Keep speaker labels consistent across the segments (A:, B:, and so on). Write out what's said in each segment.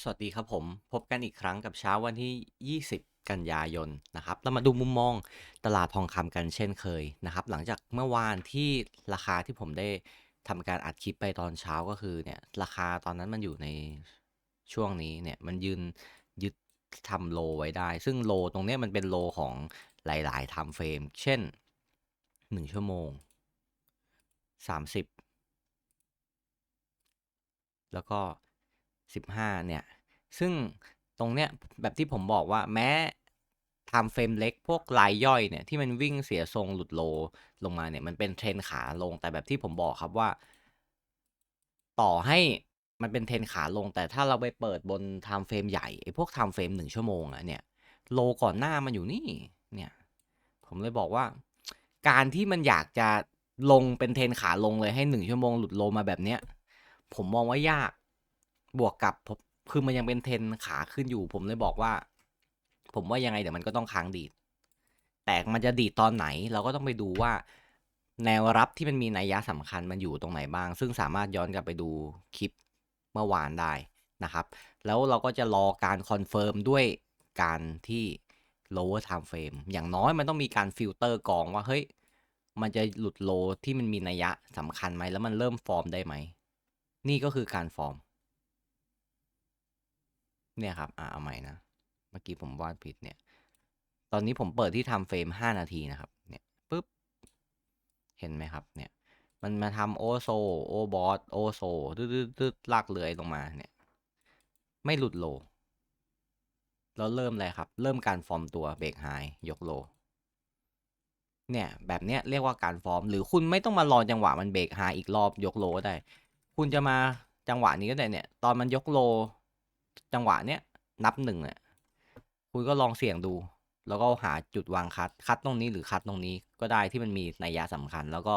A: สวัสดีครับผม พบกันอีกครั้งกับเช้าวันที่ 20 กันยายนนะครับเรามาดูมุมมองตลาดทองคำกันเช่นเคยนะครับ หลังจากเมื่อวานที่ราคาที่ผมได้ทำการอัดคลิปไปตอนเช้าก็คือเนี่ยราคาตอนนั้นมันอยู่ในช่วงนี้เนี่ยมันยืนยึดทำโลไว้ได้ ซึ่งโลตรงนี้มันเป็นโลของหลายๆไทม์เฟรมเช่น 1 ชั่วโมง 30 แล้วก็ 15 เนี่ย ซึ่งตรงเนี้ยแบบที่ผมบอกว่าแม้ไทม์เฟรมเล็กพวกรายย่อยเนี่ยที่มันวิ่งเสียทรงหลุดโลลงมาเนี่ยมันเป็นเทรนขาลงแต่แบบที่ผมบอกครับว่า ต่อให้มันเป็นเทรนขาลง แต่ถ้าเราไปเปิดบนไทม์เฟรมใหญ่ไอ้พวกไทม์เฟรมหนึ่งชั่วโมงอะเนี่ยโลก่อนหน้ามันอยู่นี่เนี่ยผมเลยบอกว่า การที่มันอยากจะลงเป็นเทรนขาลงเลยให้หนึ่งชั่วโมงหลุดโลมาแบบเนี้ยผมมองว่ายาก บวกกับผมคือมันยังเป็นเทรนขาขึ้นอยู่ ผมเลยบอกว่า ผมว่ายังไงเดี๋ยวมันก็ต้องค้างดีด แต่มันจะดีดตอนไหน เราก็ต้องไปดูว่า แนวรับที่มันมีนัยยะสำคัญมันอยู่ตรงไหนบ้าง ซึ่งสามารถย้อนกลับไปดูคลิปเมื่อวานได้นะครับ แล้วเราก็จะรอการคอนเฟิร์มด้วยการที่ lower time frame อย่างน้อยมันต้องมีการฟิลเตอร์กองว่าเฮ้ยมันจะหลุดโลที่มันมีนัยยะสำคัญไหมแล้วมันเริ่มฟอร์มได้ไหม นี่ก็คือการฟอร์ม เนี่ยครับ อ่าเอาใหม่นะ เมื่อกี้ผมวาดผิดเนี่ย ตอนนี้ผมเปิดที่ทำเฟรมห้านาทีนะครับ เนี่ยปุ๊บ เห็นไหมครับ เนี่ย มันมาทำโอโซ โอบอส โอโซตืดๆลากเลือยลงมา เนี่ย ไม่หลุดโล แล้วเริ่มเลยครับ เริ่มการฟอร์มตัวเบรกไฮยกโล เนี่ยแบบเนี้ยเรียกว่าการฟอร์ม หรือคุณไม่ต้องมารอจังหวะมันเบรกไฮอีกรอบยกโลก็ได้ คุณจะมาจังหวะนี้ก็ได้เนี่ย ตอนมันยกโล จังหวะเนี้ยนับหนึ่งเนี่ยคุณก็ลองเสี่ยงดู แล้วก็หาจุดวางคัดคัดตรงนี้หรือคัดตรงนี้ก็ได้ที่มันมีนัยยะสำคัญ แล้วก็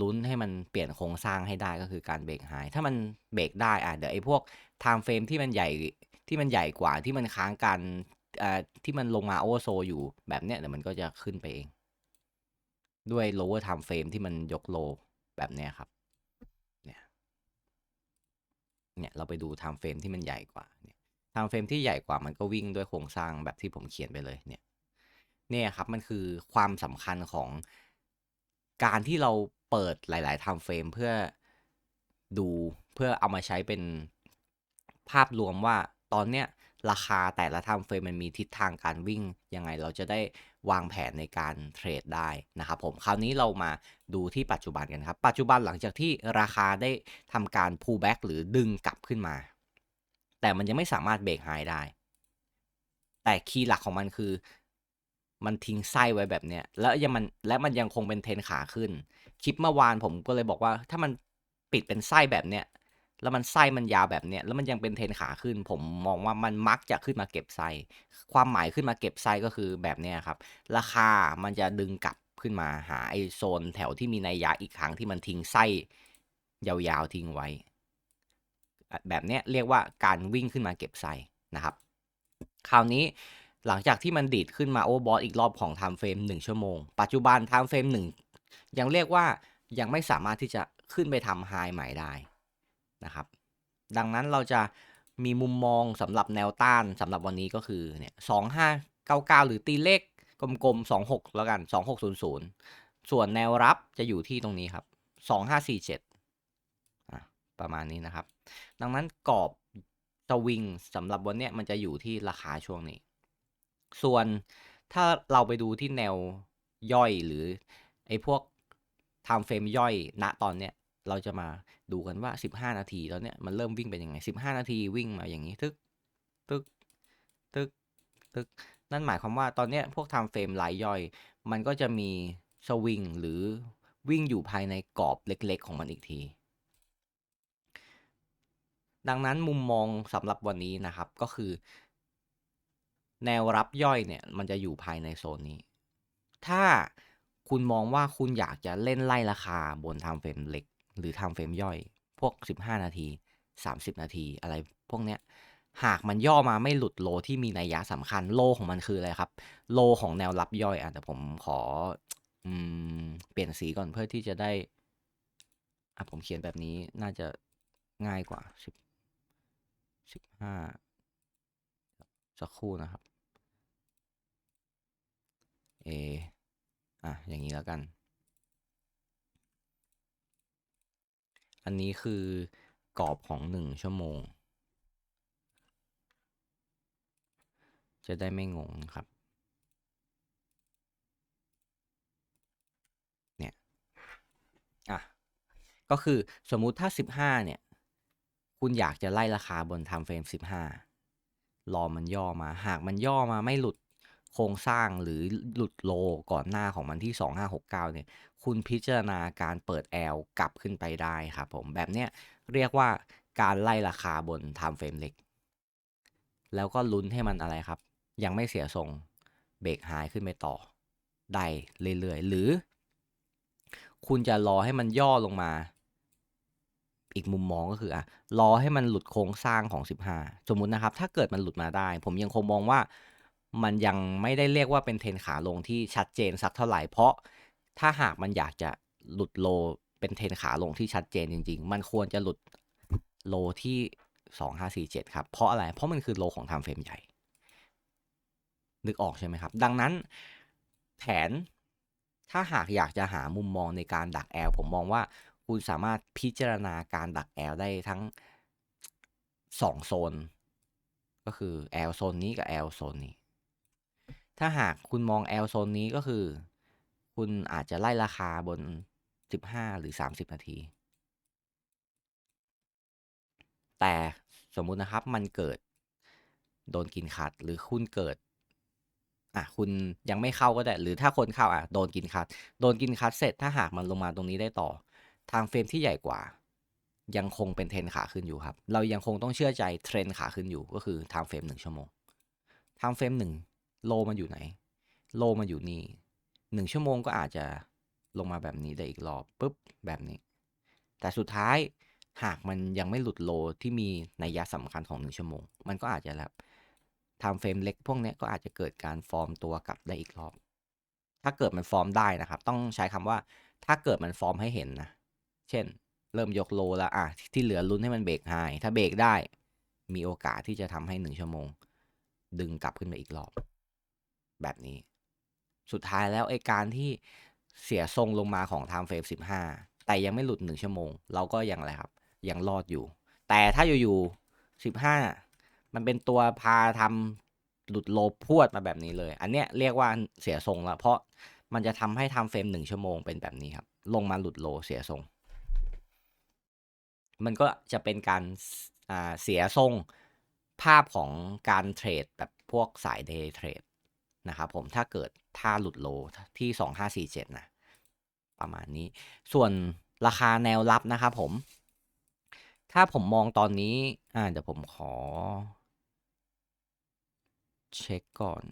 A: ลุ้นให้มันเปลี่ยนโครงสร้างให้ได้ก็คือการเบรกไฮถ้ามันเบรกได้อะเดี๋ยวไอ้พวกไทม์เฟรมที่มันใหญ่ที่มันใหญ่กว่าที่มันค้างกันอ่าที่มันลงมาโอเวอร์โซอยู่แบบเนี้ยเดี๋ยวมันก็จะขึ้นไปเอง ด้วย lower time frame ที่มันยกโลแบบเนี้ยครับเนี่ยเนี่ยเราไปดู time frame ที่มันใหญ่กว่าเนี่ย time frame ที่ใหญ่กว่ามันก็วิ่งด้วยโครงสร้างแบบที่ผมเขียนไปเลยเนี่ยเนี่ยครับมันคือความสำคัญของการที่เราเปิดหลายๆ time frame เพื่อดูเพื่อเอามาใช้เป็นภาพรวมว่าตอนเนี้ยราคาแต่ละทม์เฟรมมันมีทิศทางการวิ่งยังไงเราจะได้วางแผนในการเทรดได้นะครับผมคราวนี้เรามาดูที่ปัจจุบันกันครับ ปัจจุบันหลังจากที่ราคาได้ทำการ pull back หรือดึงกลับขึ้นมา แต่มันยังไม่สามารถเบรกไฮได้ แต่คีย์หลักของมันคือ มันทิ้งไส้ไว้แบบเนี้ย แล้วยังมันและมันยังคงเป็นเทนขาขึ้น คลิปเมื่อวานผมก็เลยบอกว่า ถ้ามันปิดเป็นไส้แบบเนี้ย แล้วมันไส้มันยาวแบบเนี้ย แล้วมันยังเป็นเทนขาขึ้น ผมมองว่ามันมักจะขึ้นมาเก็บไส้ ความหมายขึ้นมาเก็บไส้ก็คือแบบเนี้ยครับ ราคามันจะดึงกลับขึ้นมาหาไอโซนแถวที่มีนัยยะอีกครั้งที่มันทิ้งไส้ยาวๆทิ้งไว้ แบบนี้เรียกว่าการวิ่งขึ้นมาเก็บไส้นะครับ คราวนี้หลังจากที่มันดีดขึ้นมาโอเวอร์บอทอีกรอบของไทม์เฟรม1ชั่วโมง ปัจจุบันไทม์เฟรม1ยังเรียกว่ายังไม่สามารถที่จะขึ้นไปทำไฮใหม่ได้นะครับ ดังนั้นเราจะมีมุมมองสำหรับแนวต้านสำหรับวันนี้ก็คือเนี่ยสองห้าเก้าเก้าหรือตีเลขกลมๆสองหกแล้วกันสองหกศูนย์ศูนย์ส่วนแนวรับจะอยู่ที่ตรงนี้ครับสองห้าสี่เจ็ดประมาณนี้นะครับ ดังนั้นกรอบสวิงสำหรับวันเนี้ยมันจะอยู่ที่ราคาช่วงนี้ ส่วนถ้าเราไปดูที่แนวย่อยหรือไอ้พวก time frame ย่อยณตอนเนี้ยเราจะมาดูกันว่า 15 นาทีตอนเนี้ยมันเริ่มวิ่งเป็นยังไง 15 นาทีวิ่งมาอย่างนี้ทึกตึกตึกตึกนั่นหมายความว่าตอนเนี้ยพวก time frame รายย่อย มันก็จะมีสวิงหรือวิ่งอยู่ภายในกรอบเล็กๆ ของมันอีกที ดังนั้นมุมมองสำหรับวันนี้นะครับก็คือ แนวรับย่อยเนี่ยมันจะอยู่ภายในโซนนี้ ถ้าคุณมองว่าคุณอยากจะเล่นไล่ราคาบน time frame เล็ก หรือ time frame ย่อย พวก 15 นาที 30 นาที อะไรพวกเนี้ยหากมันย่อมาไม่หลุดโลที่มีนัยยะสำคัญโลของมันคืออะไรครับ โลของแนวรับย่อยอะแต่ผมขออืมเปลี่ยนสีก่อนเพื่อที่จะได้อะผมเขียนแบบนี้น่าจะง่ายกว่า สิบห้าสักครู่นะครับ A อะ อย่างนี้แล้วกัน อันนี้คือกรอบของหนึ่งชั่วโมง จะได้ไม่งงครับ เนี่ย อะ ก็คือสมมุติถ้า 15 เนี่ย คุณอยากจะไล่ราคาบน time frame 15 รอมันย่อมา หากมันย่อมาไม่หลุดโครงสร้างหรือหลุดโลก่อนหน้าของมันที่ 2569 เนี่ย คุณพิจารณาการเปิด L กลับขึ้นไปได้ครับผม แบบเนี้ยเรียกว่าการไล่ราคาบน time frame เล็ก แล้วก็ลุ้นให้มันอะไรครับ ยังไม่เสียทรงเบรกหายขึ้นไปต่อ ได้เรื่อยๆ หรือ คุณจะรอให้มันย่อลงมา อีกมุมมองก็คืออะรอให้มันหลุดโครงสร้างของ 15 สมมุตินะครับ ถ้าเกิดมันหลุดมาได้ ผมยังคงมองว่ามันยังไม่ได้เรียกว่าเป็นเทรนขาลงที่ชัดเจนสักเท่าไหร่ เพราะถ้าหากมันอยากจะหลุดโลเป็นเทรนขาลงที่ชัดเจนจริง ๆ มันควรจะหลุดโลที่ 2547 ครับ เพราะอะไร เพราะมันคือโลของ time frame ใหญ่ นึกออกใช่ไหมครับ ดังนั้นแผนถ้าหากอยากจะหามุมมองในการดักแอลผมมองว่า คุณสามารถพิจารณาการดักแอลได้ทั้งสองโซน ก็คือแอลโซนนี้กับแอลโซนนี้ ถ้าหากคุณมองแอลโซนนี้ก็คือ คุณอาจจะไล่ราคาบน 15 หรือ 30 นาที แต่สมมุตินะครับมันเกิดโดนกินคัดหรือคุณเกิดอะคุณยังไม่เข้าก็ได้ หรือถ้าคนเข้าอะโดนกินคัด โดนกินคัดเสร็จถ้าหากมันลงมาตรงนี้ได้ต่อ ทางเฟรมที่ใหญ่กว่า ยังคงเป็นเทรนขาขึ้นอยู่ครับ เรายังคงต้องเชื่อใจเทรนขาขึ้นอยู่ก็คือทางเฟรมหนึ่งชั่วโมงทางเฟรมหนึ่งโลมันอยู่ไหน โลมันอยู่นี่หนึ่งชั่วโมงก็อาจจะลงมาแบบนี้ได้อีกรอบปุ๊บแบบนี้ แต่สุดท้ายหากมันยังไม่หลุดโลที่มีนัยยะสำคัญของหนึ่งชั่วโมง มันก็อาจจะแบบทำเฟรมเล็กพวกนี้ก็อาจจะเกิดการฟอร์มตัวกลับได้อีกรอบ ถ้าเกิดมันฟอร์มได้นะครับ ต้องใช้คำว่าถ้าเกิดมันฟอร์มให้เห็นนะ เช่น เริ่มยกโลแล้วอะที่เหลือลุ้นให้มันเบรกไฮถ้าเบรกได้ มีโอกาสที่จะทำให้หนึ่งชั่วโมง ดึงกลับขึ้นมาอีกรอบ แบบนี้ สุดท้ายแล้วไอการที่เสียทรงลงมาของ time frame 15แต่ยังไม่หลุด1ชั่วโมง เราก็ยังอะไรครับ ยังรอดอยู่ แต่ถ้าอยู่ๆ15มันเป็นตัวพาทำหลุดโลพวดมาแบบนี้เลย อันเนี้ยเรียกว่าเสียทรงแล้วเพราะมันจะทำให้ time frame 1ชั่วโมงเป็นแบบนี้ครับ ลงมาหลุดโลเสียทรง มันก็จะเป็นการเสียทรงภาพของการเทรดแบบพวกสายเดย์เทรดนะครับผมถ้าเกิดถ้าหลุดโลที่ 2547 นะ ประมาณนี้ ส่วนราคาแนวรับนะครับผม ถ้าผมมองตอนนี้ อ่า เดี๋ยวผมขอ เช็คก่อน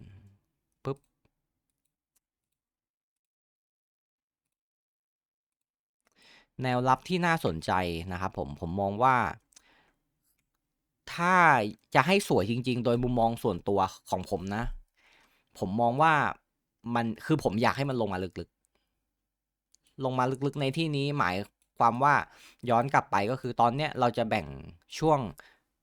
A: ปุ๊บ แนวรับที่น่าสนใจนะครับผมผมมองว่า ถ้าจะให้สวยจริง ๆ โดยมุมมองส่วนตัวของผมนะ ผมมองว่ามันคือผมอยากให้มันลงมาลึกๆ ลงมาลึกๆในที่นี้หมายความว่าย้อนกลับไปก็คือตอนเนี้ยเราจะแบ่งช่วง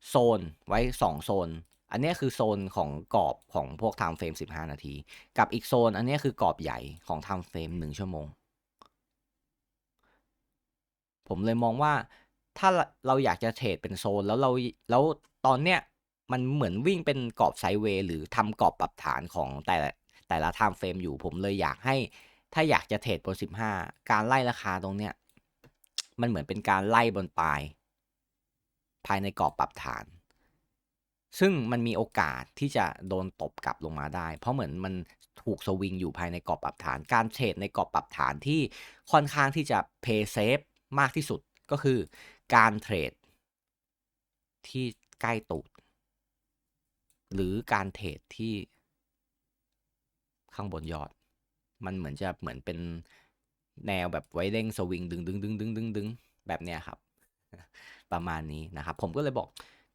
A: โซนไว้ 2 โซน อันนี้คือโซนของกรอบของพวก time frame 15 นาที กับอีกโซน อันนี้คือกรอบใหญ่ของ time frame 1 ชั่วโมง ผมเลยมองว่าถ้าเราอยากจะเทรดเป็นโซน แล้วเราแล้วตอนเนี้ยมันเหมือนวิ่งเป็นกรอบไซด์เวย์หรือทำกรอบปรับฐานของแต่ละแต่ละ time frame อยู่ผมเลยอยากให้ถ้าอยากจะเทรดบน15การไล่ราคาตรงเนี้ยมันเหมือนเป็นการไล่บนปลาย ภายในกรอบปรับฐาน ซึ่งมันมีโอกาสที่จะโดนตบกลับลงมาได้ เพราะเหมือนมันถูกสวิงอยู่ภายในกรอบปรับฐาน การเทรดในกรอบปรับฐานที่ค่อนข้างที่จะเพย์เซฟ มากที่สุดก็คือการเทรดที่ใกล้ตูด หรือการเทรดที่ข้างบนยอด มันเหมือนจะเหมือนเป็นแนวแบบไว้เร่งสวิงดึงดึงดึงดึงดึงดึงแบบเนี้ยครับ ประมาณนี้นะครับ ผมก็เลยบอก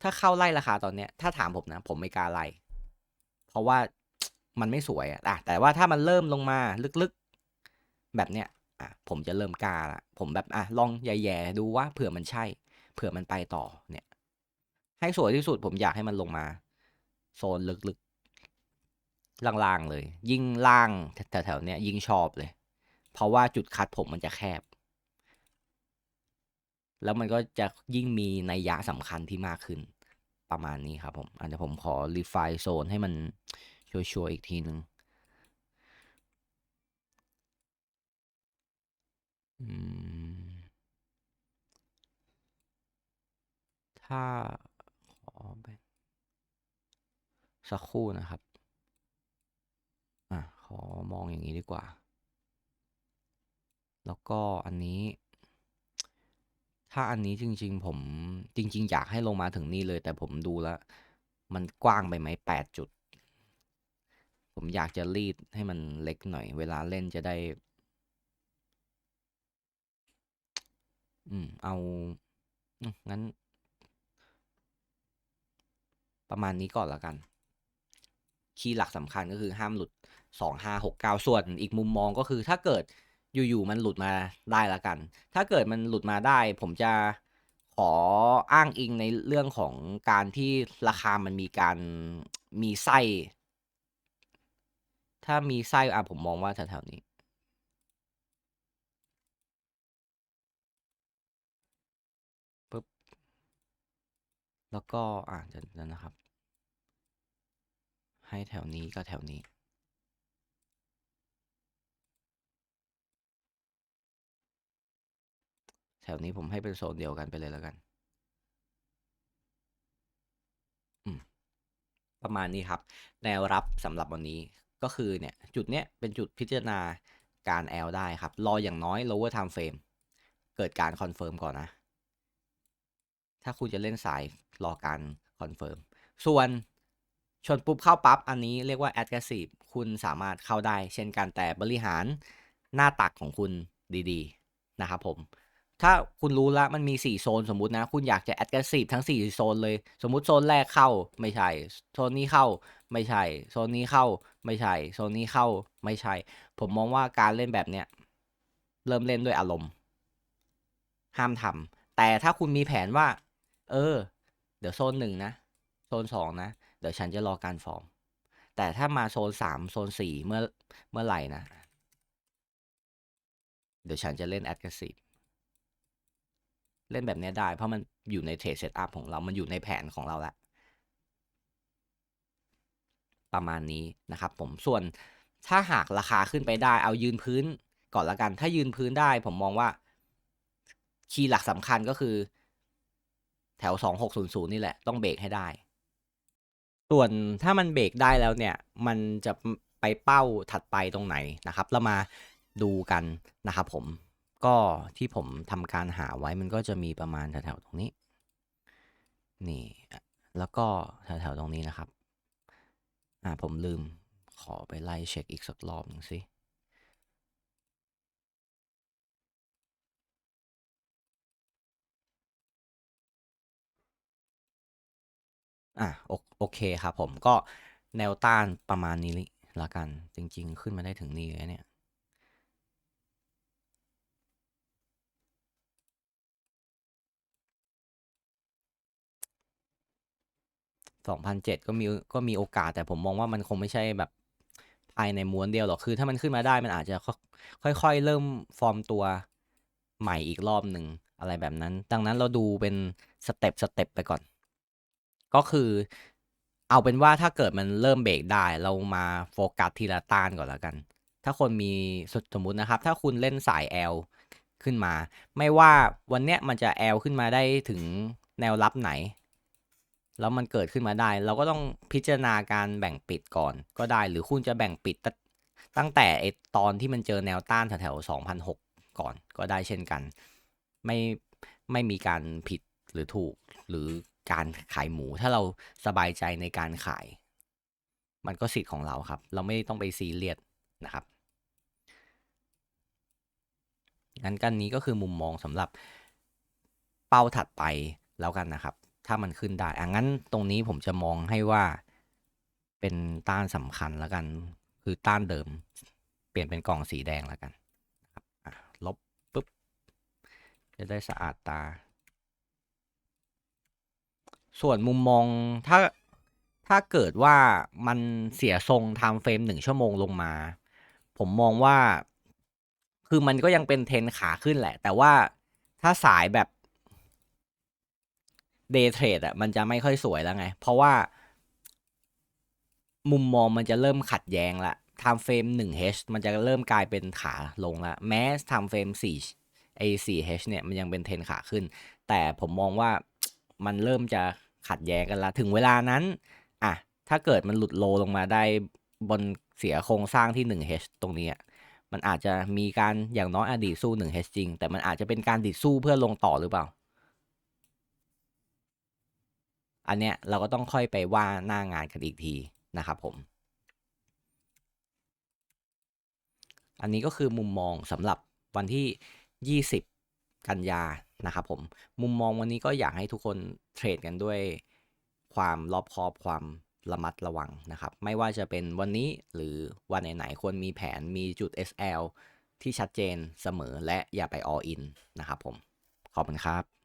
A: ถ้าเข้าไล่ราคาตอนเนี้ยถ้าถามผมนะ ผมไม่กล้าไล่เพราะว่ามันไม่สวยอะแต่ว่าถ้ามันเริ่มลงมาลึกๆ แบบเนี้ย อะผมจะเริ่มกล้าละผมแบบอะลองแย่ๆดูว่าเผื่อมันใช่ เผื่อมันไปต่อเนี่ย ให้สวยที่สุดผมอยากให้มันลงมา โซนลึกๆล่างๆเลย ยิ่งล่างแถวๆเนี้ยยิ่งชอบเลย เพราะว่าจุดคัดผมมันจะแคบ แล้วมันก็จะยิ่งมีนัยยะสำคัญที่มากขึ้นประมาณนี้ครับผมอาจจะผมขอรีไฟโซนให้มันชัวร์ๆอีกทีนึงอืม ถ้าขอแบ่งสักครู่นะครับ อะ ขอมองอย่างนี้ดีกว่า แล้วก็อันนี้ ถ้าอันนี้จริง ๆ ผมจริง ๆ อยากให้ลงมาถึงนี่เลย แต่ผมดูแล้ว มันกว้างไปไหมแปดจุด ผมอยากจะรีดให้มันเล็กหน่อย เวลาเล่นจะได้ อืม เอา งั้น ประมาณนี้ก่อนแล้วกัน คีย์หลักสำคัญก็คือห้ามหลุดสองห้าหกเก้าส่วนอีกมุมมองก็คือถ้าเกิดอยู่ๆมันหลุดมาได้แล้วกัน ถ้าเกิดมันหลุดมาได้ ผมจะขออ้างอิงในเรื่องของการที่ราคามันมีการมีไส้ ถ้ามีไส้อะผมมองว่าแถวๆนี้ แล้วก็อ่าเดี๋ยวนะครับ ให้แถวนี้ก็แถวนี้แถวนี้ผมให้เป็นโซนเดียวกันไปเลยแล้วกันอืมประมาณนี้ครับ แนวรับสำหรับวันนี้ก็คือเนี่ย จุดเนี้ยเป็นจุดพิจารณาการ L ได้ครับ รออย่างน้อย lower time frame เกิดการคอนเฟิร์มก่อนนะ ถ้าคุณจะเล่นสายรอการคอนเฟิร์มส่วนชนปุ๊บเข้าปั๊บอันนี้เรียกว่า aggressive คุณสามารถเข้าได้ เช่นกันแต่บริหารหน้าตักของคุณดีๆ นะครับผม ถ้าคุณรู้แล้วมันมี 4 โซนสมมุตินะ คุณอยากจะ aggressive ทั้ง 4 โซนเลย สมมุติโซนแรกเข้าไม่ใช่ โซนนี้เข้าไม่ใช่ โซนนี้เข้าไม่ใช่ โซนนี้เข้าไม่ใช่ ผมมองว่าการเล่นแบบเนี้ยเริ่มเล่นด้วยอารมณ์ ห้ามทำแต่ถ้าคุณมีแผนว่า เออ เดี๋ยวโซนหนึ่งนะ โซนสองนะ เดี๋ยวฉันจะรอการฟอร์ม แต่ถ้ามาโซนสามโซนสี่เมื่อเมื่อไหร่นะ เดี๋ยวฉันจะเล่น aggressive เล่นแบบนี้ได้ เพราะมันอยู่ในเทรดเซตอัพของเรา มันอยู่ในแผนของเราแล้วประมาณนี้นะครับผมส่วนถ้าหากราคาขึ้นไปได้เอายืนพื้นก่อนละกัน ถ้ายืนพื้นได้ผมมองว่า คีย์หลักสำคัญก็คือ แถว 2600 นี่แหละ ต้องเบรกให้ได้ ส่วนถ้ามันเบรกได้แล้วเนี่ย มันจะไปเป้าถัดไปตรงไหนนะครับ เรามาดูกันนะครับผม ก็ที่ผมทำการหาไว้มันก็จะมีประมาณแถวๆตรงนี้ นี่ แล้วก็แถวๆตรงนี้นะครับ อ่าผมลืมขอไปไล่เช็คอีกสักรอบหนึ่งสิ อะโอโอเคครับผมก็แนวต้านประมาณนี้ละกัน จริง ๆ ขึ้นมาได้ถึงนี่เลยเนี่ยสองพันเจ็ดก็มีก็มีโอกาสแต่ผมมองว่ามันคงไม่ใช่แบบภายในม้วนเดียวหรอกคือถ้ามันขึ้นมาได้มันอาจจะค่อยๆ เริ่มฟอร์มตัวใหม่อีกรอบหนึ่งอะไรแบบนั้น ดังนั้นเราดูเป็นสเต็ปสเต็ปไปก่อน ก็คือ เอาเป็นว่าถ้าเกิดมันเริ่มเบรกได้เรามาโฟกัสทีละต้านก่อนแล้วกัน ถ้าคนมีสมมุตินะครับ ถ้าคุณเล่นสาย L ขึ้นมา ไม่ว่าวันเนี้ยมันจะ L ขึ้นมาได้ถึงแนวรับไหน แล้วมันเกิดขึ้นมาได้ เราก็ต้องพิจารณาการแบ่งปิดก่อนก็ได้ หรือคุณจะแบ่งปิดตั้งแต่ไอตอนที่มันเจอแนวต้านแถวๆ2,006 ก่อนก็ได้เช่นกัน ไม่ไม่มีการผิดหรือถูกหรือ การขายหมู ถ้าเราสบายใจในการขาย มันก็สิทธิ์ของเราครับ เราไม่ต้องไปซีเรียสนะครับงั้นกันนี้ก็คือมุมมองสำหรับเป้าถัดไปแล้วกันนะครับ ถ้ามันขึ้นได้อะงั้นตรงนี้ผมจะมองให้ว่าเป็นต้านสำคัญแล้วกัน คือต้านเดิม เปลี่ยนเป็นกล่องสีแดงแล้วกันลบปุ๊บ จะได้สะอาดตา ส่วนมุมมองถ้าถ้าเกิดว่ามันเสียทรงไทม์เฟรมหนึ่งชั่วโมงลงมา ผมมองว่า คือมันก็ยังเป็นเทรนขาขึ้นแหละ แต่ว่าถ้าสายแบบเดย์เทรดอะมันจะไม่ค่อยสวยแล้วไง เพราะว่า มุมมองมันจะเริ่มขัดแย้งละ time frame 1 h มันจะเริ่มกลายเป็นขาลงละแม้ time frame 4ไอ4 h เนี่ยมันยังเป็นเทรนขาขึ้น แต่ผมมองว่ามันเริ่มจะ ขัดแย้งกันละถึงเวลานั้นอะถ้าเกิดมันหลุดโลลงมาได้บนเสียโครงสร้างที่ 1 h ตรงนี้ มันอาจจะมีการอย่างน้อยอดีตสู้ 1 h จริง แต่มันอาจจะเป็นการดิดสู้เพื่อลงต่อหรือเปล่า อันเนี้ยเราก็ต้องค่อยไปว่าหน้างานกันอีกทีนะครับผม อันนี้ก็คือมุมมองสำหรับวันที่ 20 กันยา นะครับผมมุมมองวันนี้ก็อยากให้ทุกคนเทรดกันด้วยความรอบคอบความระมัดระวังนะครับ ไม่ว่าจะเป็นวันนี้หรือวันไหนๆควรมีแผนมีจุด SL ที่ชัดเจนเสมอและอย่าไป all in นะครับผม ขอบคุณครับ